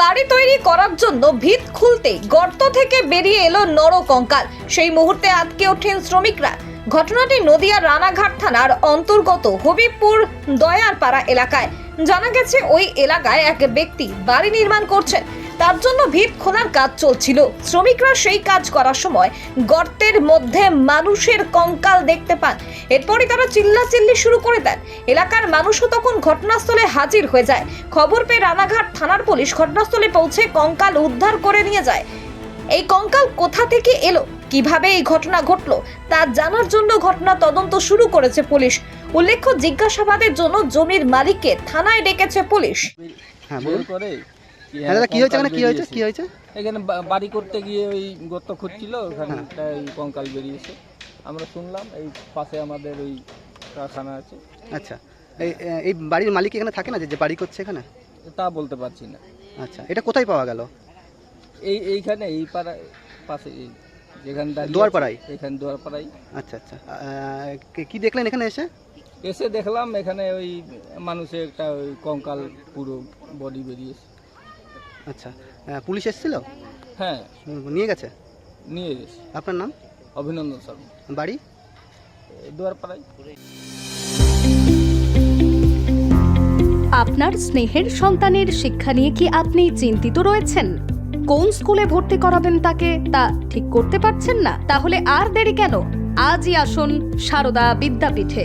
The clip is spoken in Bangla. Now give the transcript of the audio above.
বাড়ি তৈরি করার জন্য ভিত খুলতে গর্ত থেকে বেরিয়ে এলো নর কঙ্কাল সেই মুহূর্তে আটকে ওঠেন শ্রমিকরা। ঘটনাটি নদিয়া রানাঘাট থানার অন্তর্গত হবিবপুর দয়ারপাড়া এলাকায়। জানা গেছে, ওই এলাকায় এক ব্যক্তি বাড়ি নির্মাণ করছেন। তার জন্য ভিত খোলার কাজ চলছিল। শ্রমিকরা সেই কাজ করার সময় গর্তের মধ্যে মানুষের কঙ্কাল দেখতে পান। এরপরই তারা চিল্লাচিল্লি শুরু করে দেন। এলাকার মানুষও তখন ঘটনাস্থলে হাজির হয়ে যায়। খবর পেয়ে রানাঘাট থানার পুলিশ ঘটনাস্থলে পৌঁছে কঙ্কাল উদ্ধার করে নিয়ে যায়। এই কঙ্কাল কোথা থেকে এলো? কীভাবে এই ঘটনা ঘটলো? তা জানার জন্য ঘটনা তদন্ত শুরু করেছে পুলিশ। উল্লেখ্য জিজ্ঞাসাবাদের জন্য জমির মালিককে থানায় ডেকেছে পুলিশ। হ্যাঁ হ্যাঁ দাদা কি হয়েছে এখানে? কি হয়েছে? কি হয়েছে? এখানে বা- বাড়ি করতে গিয়ে ওই গর্ত খুঁজছিল ওখানে হ্যাঁ। একটা ওই কঙ্কাল বেরিয়েছে। আমরা শুনলাম এই পাশে আমাদের ওই কারখানা আছে। আচ্ছা এই এই বাড়ির মালিক এখানে থাকে না যে বাড়ি করছে এখানে? তা বলতে পারছি না। আচ্ছা এটা কোথায় পাওয়া গেল? এই এইখানে এই পাড়ায় পাশে এই যেখানে দুয়ারপাড়ায়? এখানে দুয়ারপাড়াই আচ্ছা আচ্ছা কি দেখলেন এখানে এসে? এসে দেখলাম এখানে ওই মানুষের একটা ওই কঙ্কাল পুরো বডি বেরিয়েছে। আচ্ছা পুলিশ এসেছিল? হ্যাঁ। নিয়ে গেছে? নিয়ে গেছে। আপনার নাম? অভিনন্দন শর্মা বাড়ি? দুয়ারপাড়ায়। আপনার স্নেহের সন্তানের শিক্ষা নিয়ে কি আপনি চিন্তিত রয়েছেন? কোন স্কুলে ভর্তি করাবেন তাকে তা ঠিক করতে পারছেন না? তাহলে আর দেরি কেন? আজই আসুন সারদা বিদ্যাপীঠে।